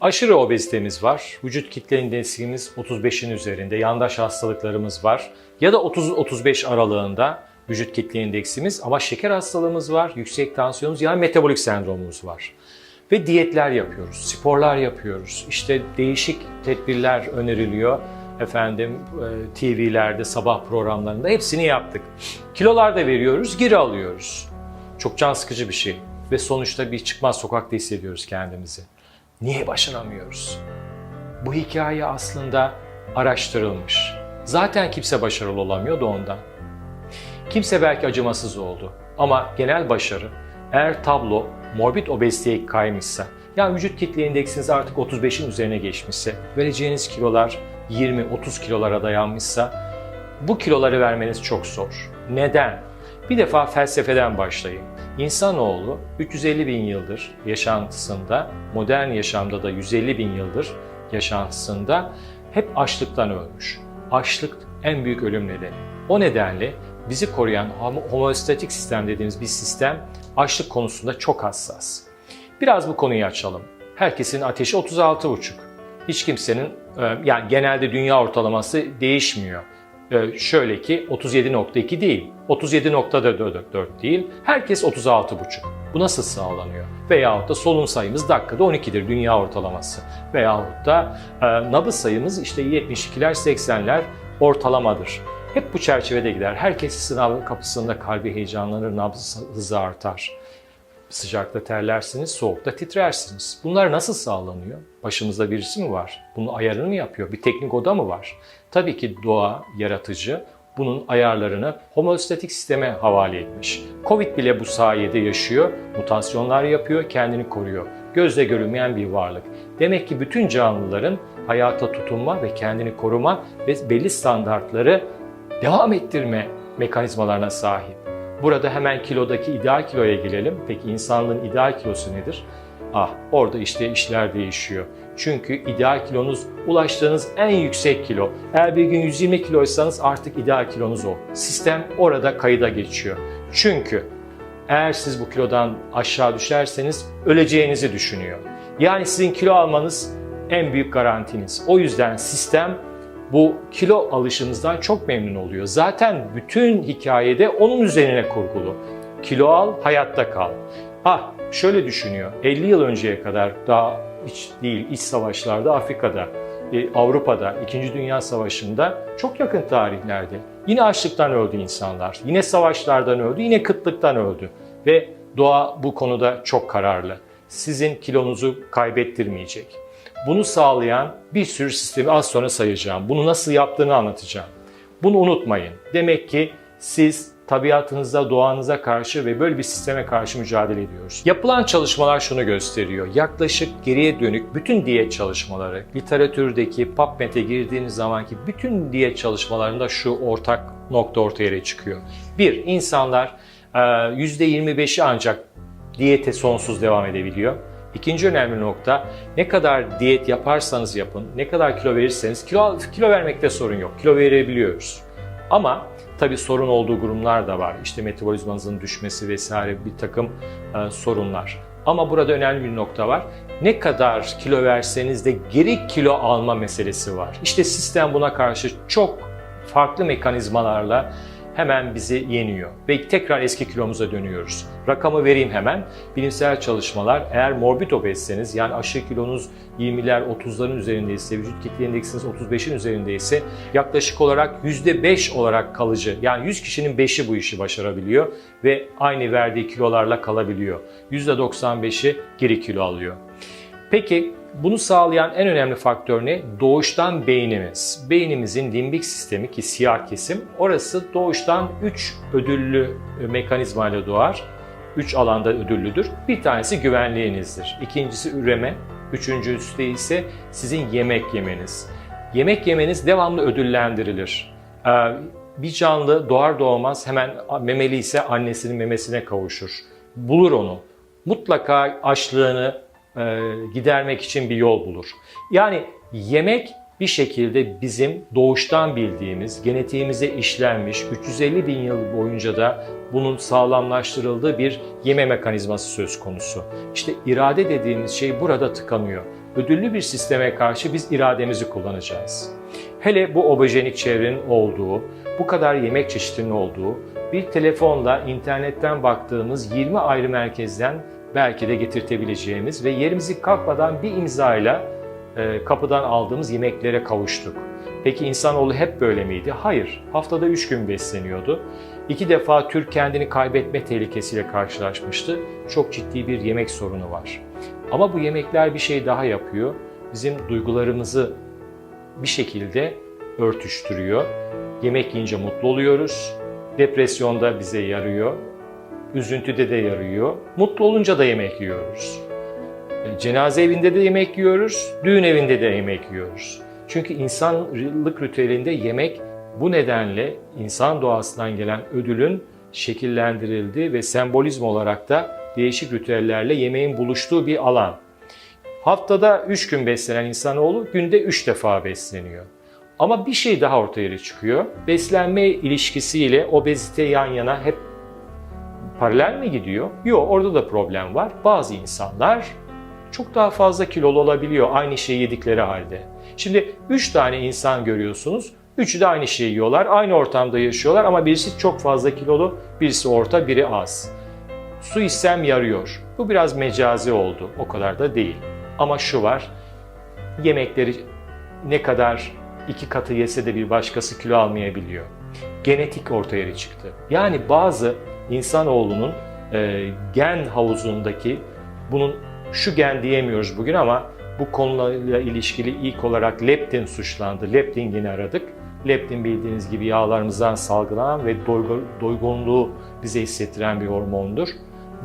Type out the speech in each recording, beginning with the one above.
Aşırı obezitemiz var. Vücut kitle indeksimiz 35'in üzerinde. Yandaş hastalıklarımız var. Ya da 30-35 aralığında vücut kitle indeksimiz ama şeker hastalığımız var, yüksek tansiyonumuz yani metabolik sendromumuz var. Ve diyetler yapıyoruz, sporlar yapıyoruz. İşte değişik tedbirler öneriliyor. Efendim e, TV'lerde, sabah programlarında hepsini yaptık. Kilolar da veriyoruz, geri alıyoruz. Çok can sıkıcı bir şey. Ve sonuçta bir çıkmaz sokakta hissediyoruz kendimizi. Niye başaramıyoruz? Bu hikaye aslında araştırılmış. Zaten kimse başarılı olamıyor da ondan. Kimse belki acımasız oldu ama genel başarı eğer tablo morbid obeziteye kaymışsa, yani vücut kitle indeksiniz artık 35'in üzerine geçmişse, vereceğiniz kilolar 20-30 kilolara dayanmışsa bu kiloları vermeniz çok zor. Neden? Bir defa felsefeden başlayın. İnsanoğlu 350 bin yıldır yaşantısında, modern yaşamda da 150 bin yıldır yaşantısında hep açlıktan ölmüş. Açlık en büyük ölüm nedeni. O nedenle bizi koruyan homeostatik sistem dediğimiz bir sistem açlık konusunda çok hassas. Biraz bu konuyu açalım. Herkesin ateşi 36,5. Hiç kimsenin yani genelde dünya ortalaması değişmiyor. Şöyle ki 37.2 değil, 37.4 değil, herkes 36.5. Bu nasıl sağlanıyor? Veyahut da solun sayımız dakikada 12'dir dünya ortalaması. Veyahut da e, nabız sayımız işte 72'ler 80'ler ortalamadır. Hep bu çerçevede gider. Herkes sınav kapısında kalbi heyecanlanır, nabız hızı artar. Sıcakta terlersiniz, soğukta titrersiniz. Bunlar nasıl sağlanıyor? Başımızda birisi mi var? Bunun ayarını mı yapıyor? Bir teknik oda mı var? Tabii ki doğa, yaratıcı bunun ayarlarını homeostatik sisteme havale etmiş. Covid bile bu sayede yaşıyor, mutasyonlar yapıyor, kendini koruyor. Gözle görünmeyen bir varlık. Demek ki bütün canlıların hayata tutunma ve kendini koruma ve belli standartları devam ettirme mekanizmalarına sahip. Burada hemen kilodaki ideal kiloya gelelim. Peki insanlığın ideal kilosu nedir? Ah orada işte işler değişiyor. Çünkü ideal kilonuz ulaştığınız en yüksek kilo. Eğer bir gün 120 kiloysanız artık ideal kilonuz o. Sistem orada kayıda geçiyor. Çünkü eğer siz bu kilodan aşağı düşerseniz öleceğinizi düşünüyor. Yani sizin kilo almanız en büyük garantiniz. O yüzden sistem bu kilo alışınızdan çok memnun oluyor. Zaten bütün hikayede onun üzerine kurgulu. Kilo al, hayatta kal. Ah şöyle düşünüyor. 50 yıl önceye kadar daha hiç değil iç savaşlarda Afrika'da, e, Avrupa'da, 2. Dünya Savaşı'nda çok yakın tarihlerde yine açlıktan öldü insanlar. Yine savaşlardan öldü, yine kıtlıktan öldü. Ve doğa bu konuda çok kararlı. Sizin kilonuzu kaybettirmeyecek. Bunu sağlayan bir sürü sistemi az sonra sayacağım. Bunu nasıl yaptığını anlatacağım. Bunu unutmayın. Demek ki siz tabiatınıza, doğanıza karşı ve böyle bir sisteme karşı mücadele ediyoruz. Yapılan çalışmalar şunu gösteriyor. Yaklaşık geriye dönük bütün diyet çalışmaları, literatürdeki PubMed'e girdiğiniz zamanki bütün diyet çalışmalarında şu ortak nokta ortaya çıkıyor. Bir, insanlar %25'i ancak diyete sonsuz devam edebiliyor. İkinci önemli nokta ne kadar diyet yaparsanız yapın, ne kadar kilo verirseniz kilo, kilo vermekte sorun yok. Kilo verebiliyoruz. Ama tabii sorun olduğu durumlar da var. İşte metabolizmanızın düşmesi vesaire bir takım e, sorunlar. Ama burada önemli bir nokta var. Ne kadar kilo verseniz de geri kilo alma meselesi var. İşte sistem buna karşı çok farklı mekanizmalarla hemen bizi yeniyor ve tekrar eski kilomuza dönüyoruz. Rakamı vereyim hemen. Bilimsel çalışmalar eğer morbid obezseniz yani aşırı kilonuz 20'ler 30'ların üzerindeyse, vücut kitle indeksiniz 35'in üzerindeyse yaklaşık olarak %5 olarak kalıcı yani 100 kişinin 5'i bu işi başarabiliyor ve aynı verdiği kilolarla kalabiliyor. %95'i geri kilo alıyor. Peki bunu sağlayan en önemli faktör ne? Doğuştan beynimiz. Beynimizin limbik sistemi ki siyah kesim orası doğuştan 3 ödüllü mekanizmayla doğar. 3 alanda ödüllüdür. Bir tanesi güvenliğinizdir. İkincisi üreme. Üçüncüsü de ise sizin yemek yemeniz. Yemek yemeniz devamlı ödüllendirilir. Bir canlı doğar doğmaz hemen memeli ise annesinin memesine kavuşur. Bulur onu. Mutlaka açlığını, e, gidermek için bir yol bulur. Yani yemek bir şekilde bizim doğuştan bildiğimiz, genetiğimize işlenmiş, 350 bin yıl boyunca da bunun sağlamlaştırıldığı bir yeme mekanizması söz konusu. İşte irade dediğimiz şey burada tıkanıyor. ödüllü bir sisteme karşı biz irademizi kullanacağız. Hele bu obejenik çevrenin olduğu, bu kadar yemek çeşitinin olduğu, bir telefonla internetten baktığımız 20 ayrı merkezden belki de getirtebileceğimiz ve yerimizi kalkmadan bir imzayla e, kapıdan aldığımız yemeklere kavuştuk. Peki insanoğlu hep böyle miydi? Hayır. Haftada 3 gün besleniyordu. İki defa Türk kendini kaybetme tehlikesiyle karşılaşmıştı. Çok ciddi bir yemek sorunu var. Ama bu yemekler bir şey daha yapıyor. Bizim duygularımızı bir şekilde örtüştürüyor. Yemek yiyince mutlu oluyoruz. Depresyonda bize yarıyor. Üzüntüde de yarıyor. Mutlu olunca da yemek yiyoruz. E, Cenaze evinde de yemek yiyoruz, düğün evinde de yemek yiyoruz. Çünkü insanlık ritüelinde yemek bu nedenle insan doğasından gelen ödülün şekillendirildiği ve sembolizm olarak da değişik ritüellerle yemeğin buluştuğu bir alan. Haftada 3 gün beslenen insanoğlu günde 3 defa besleniyor. Ama bir şey daha ortaya çıkıyor. Beslenme ilişkisiyle obezite yan yana hep paralel mi gidiyor? Yok orada da problem var. Bazı insanlar çok daha fazla kilolu olabiliyor aynı şeyi yedikleri halde. Şimdi 3 tane insan görüyorsunuz. Üçü de aynı şeyi yiyorlar. Aynı ortamda yaşıyorlar ama birisi çok fazla kilolu, birisi orta, biri az. Su içsem yarıyor. Bu biraz mecazi oldu. O kadar da değil. Ama şu var. Yemekleri ne kadar iki katı yese de bir başkası kilo almayabiliyor. Genetik ortaya çıktı. Yani bazı insanoğlunun e, gen havuzundaki bunun şu gen diyemiyoruz bugün ama bu konuyla ilişkili ilk olarak leptin suçlandı. Leptin aradık. Leptin bildiğiniz gibi yağlarımızdan salgılanan ve doygu, doygunluğu bize hissettiren bir hormondur.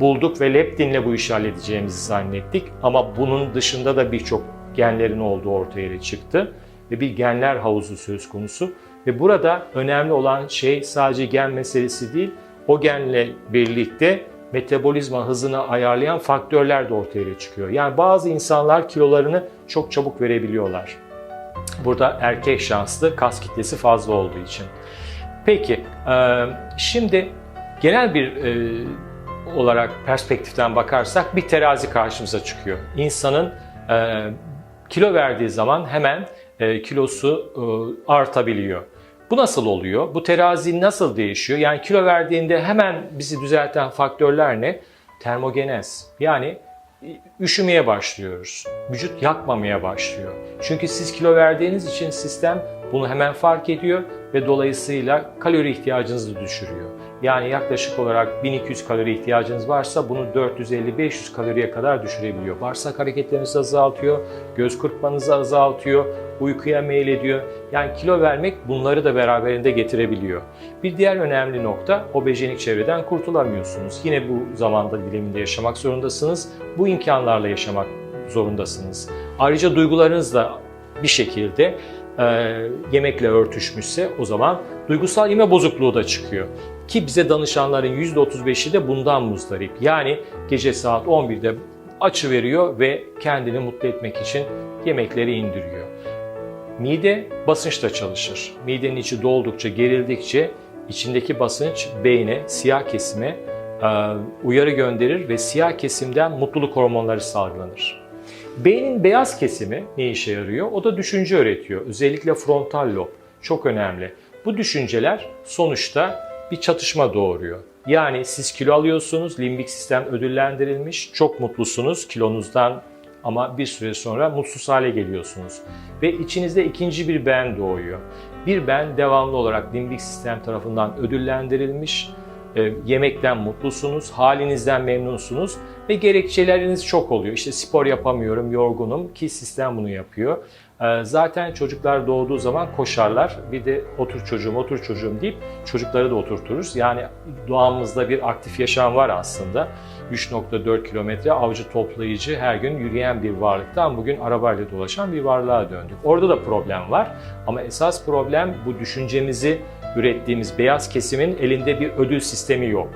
Bulduk ve leptinle bu işi halledeceğimizi zannettik ama bunun dışında da birçok genlerin olduğu ortaya çıktı ve bir genler havuzu söz konusu ve burada önemli olan şey sadece gen meselesi değil, o genle birlikte metabolizma hızını ayarlayan faktörler de ortaya çıkıyor. Yani bazı insanlar kilolarını çok çabuk verebiliyorlar. Burada erkek şanslı, kas kitlesi fazla olduğu için. Peki, şimdi genel bir olarak perspektiften bakarsak bir terazi karşımıza çıkıyor. İnsanın kilo verdiği zaman hemen kilosu artabiliyor. Bu nasıl oluyor? Bu terazi nasıl değişiyor? Yani kilo verdiğinde hemen bizi düzelten faktörler ne? Termogenez. Yani üşümeye başlıyoruz. Vücut yakmamaya başlıyor. Çünkü siz kilo verdiğiniz için sistem bunu hemen fark ediyor ve dolayısıyla kalori ihtiyacınızı düşürüyor. Yani yaklaşık olarak 1200 kalori ihtiyacınız varsa bunu 450-500 kaloriye kadar düşürebiliyor. Bağırsak hareketlerinizi azaltıyor, göz kırpmanızı azaltıyor, uykuya meylediyor. Yani kilo vermek bunları da beraberinde getirebiliyor. Bir diğer önemli nokta obejenik çevreden kurtulamıyorsunuz. Yine bu zamanda diliminde yaşamak zorundasınız. Bu imkanlarla yaşamak zorundasınız. Ayrıca duygularınız da bir şekilde e, yemekle örtüşmüşse o zaman duygusal yeme bozukluğu da çıkıyor. Ki bize danışanların %35'i de bundan muzdarip. Yani gece saat 11'de açı veriyor ve kendini mutlu etmek için yemekleri indiriyor. Mide basınçla çalışır. Midenin içi doldukça, gerildikçe içindeki basınç beyne, siyah kesime uyarı gönderir ve siyah kesimden mutluluk hormonları salgılanır. Beynin beyaz kesimi ne işe yarıyor? O da düşünce öğretiyor. Özellikle frontal lob. Çok önemli. Bu düşünceler sonuçta bir çatışma doğuruyor. Yani siz kilo alıyorsunuz, limbik sistem ödüllendirilmiş, çok mutlusunuz kilonuzdan ama bir süre sonra mutsuz hale geliyorsunuz. Ve içinizde ikinci bir ben doğuyor. Bir ben devamlı olarak limbik sistem tarafından ödüllendirilmiş, e, yemekten mutlusunuz, halinizden memnunsunuz ve gerekçeleriniz çok oluyor. İşte spor yapamıyorum, yorgunum ki sistem bunu yapıyor. E, zaten çocuklar doğduğu zaman koşarlar. Bir de otur çocuğum, otur çocuğum deyip çocukları da oturturuz. Yani doğamızda bir aktif yaşam var aslında. 3.4 kilometre avcı toplayıcı her gün yürüyen bir varlıktan bugün arabayla dolaşan bir varlığa döndük. Orada da problem var ama esas problem bu düşüncemizi ürettiğimiz beyaz kesimin elinde bir ödül sistemi yok.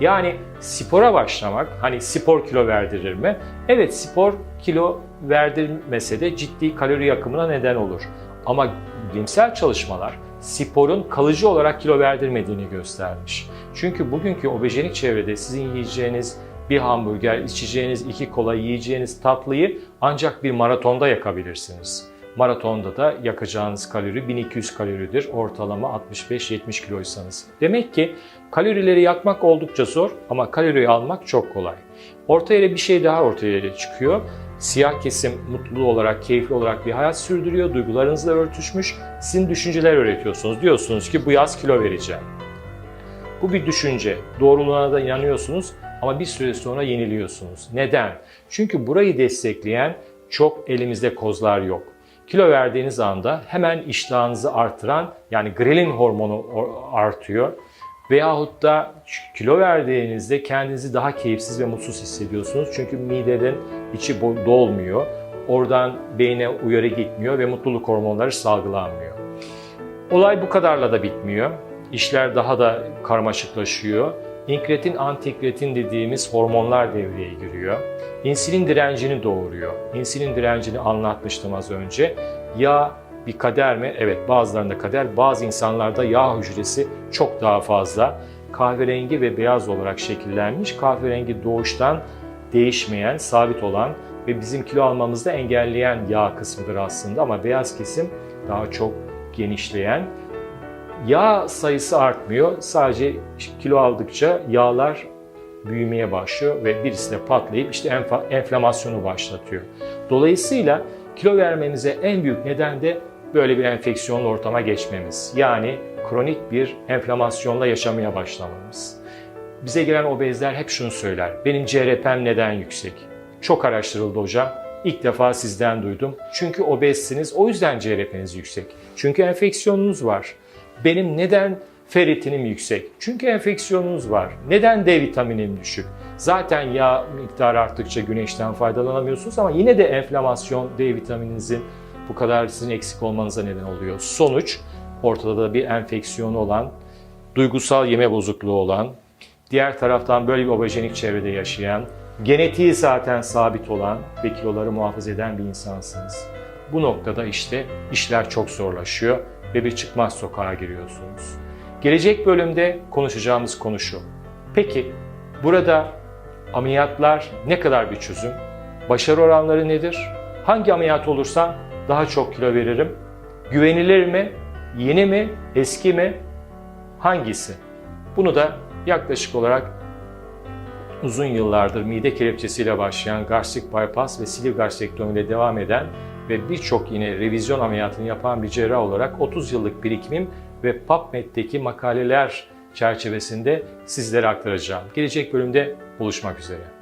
Yani spora başlamak, hani spor kilo verdirir mi? Evet spor kilo verdirmese de ciddi kalori yakımına neden olur. Ama bilimsel çalışmalar sporun kalıcı olarak kilo verdirmediğini göstermiş. Çünkü bugünkü obejenik çevrede sizin yiyeceğiniz bir hamburger, içeceğiniz iki kola, yiyeceğiniz tatlıyı ancak bir maratonda yakabilirsiniz. Maratonda da yakacağınız kalori 1200 kaloridir. Ortalama 65-70 kiloysanız. Demek ki kalorileri yakmak oldukça zor ama kaloriyi almak çok kolay. Ortaya bir şey daha ortaya çıkıyor. Siyah kesim mutlu olarak, keyifli olarak bir hayat sürdürüyor. Duygularınızla örtüşmüş. Sizin düşünceler öğretiyorsunuz. Diyorsunuz ki bu yaz kilo vereceğim. Bu bir düşünce. Doğruluğuna da inanıyorsunuz ama bir süre sonra yeniliyorsunuz. Neden? Çünkü burayı destekleyen çok elimizde kozlar yok. Kilo verdiğiniz anda hemen iştahınızı artıran yani grelin hormonu artıyor. Veyahut da kilo verdiğinizde kendinizi daha keyifsiz ve mutsuz hissediyorsunuz. Çünkü mideden içi dolmuyor. Oradan beyne uyarı gitmiyor ve mutluluk hormonları salgılanmıyor. Olay bu kadarla da bitmiyor. İşler daha da karmaşıklaşıyor. İnkretin, antikretin dediğimiz hormonlar devreye giriyor. İnsülin direncini doğuruyor. İnsülin direncini anlatmıştım az önce. Yağ bir kader mi? Evet bazılarında kader, bazı insanlarda yağ hücresi çok daha fazla. Kahverengi ve beyaz olarak şekillenmiş. Kahverengi doğuştan değişmeyen, sabit olan ve bizim kilo almamızda engelleyen yağ kısmıdır aslında ama beyaz kesim daha çok genişleyen. Yağ sayısı artmıyor. Sadece kilo aldıkça yağlar büyümeye başlıyor ve birisi de patlayıp işte enflamasyonu başlatıyor. Dolayısıyla kilo vermemize en büyük neden de böyle bir enfeksiyonlu ortama geçmemiz. Yani kronik bir enflamasyonla yaşamaya başlamamız. Bize gelen obezler hep şunu söyler. Benim CRP'm neden yüksek? Çok araştırıldı hocam. İlk defa sizden duydum. Çünkü obezsiniz. O yüzden CRP'niz yüksek. Çünkü enfeksiyonunuz var. Benim neden ferritinim yüksek? Çünkü enfeksiyonunuz var. Neden D vitaminim düşük? Zaten yağ miktarı arttıkça güneşten faydalanamıyorsunuz ama yine de enflamasyon D vitamininizin bu kadar sizin eksik olmanıza neden oluyor. Sonuç ortada da bir enfeksiyonu olan, duygusal yeme bozukluğu olan, diğer taraftan böyle bir obejenik çevrede yaşayan, genetiği zaten sabit olan ve kiloları muhafaza eden bir insansınız. Bu noktada işte işler çok zorlaşıyor ve bir çıkmaz sokağa giriyorsunuz. Gelecek bölümde konuşacağımız konu şu. Peki burada ameliyatlar ne kadar bir çözüm? Başarı oranları nedir? Hangi ameliyat olursam daha çok kilo veririm? Güvenilir mi? Yeni mi? Eski mi? Hangisi? Bunu da yaklaşık olarak uzun yıllardır mide kelepçesiyle başlayan gastrik bypass ve sleeve gastrektomi ile devam eden ve birçok yine revizyon ameliyatını yapan bir cerrah olarak 30 yıllık birikimim ve PubMed'deki makaleler çerçevesinde sizlere aktaracağım. Gelecek bölümde buluşmak üzere.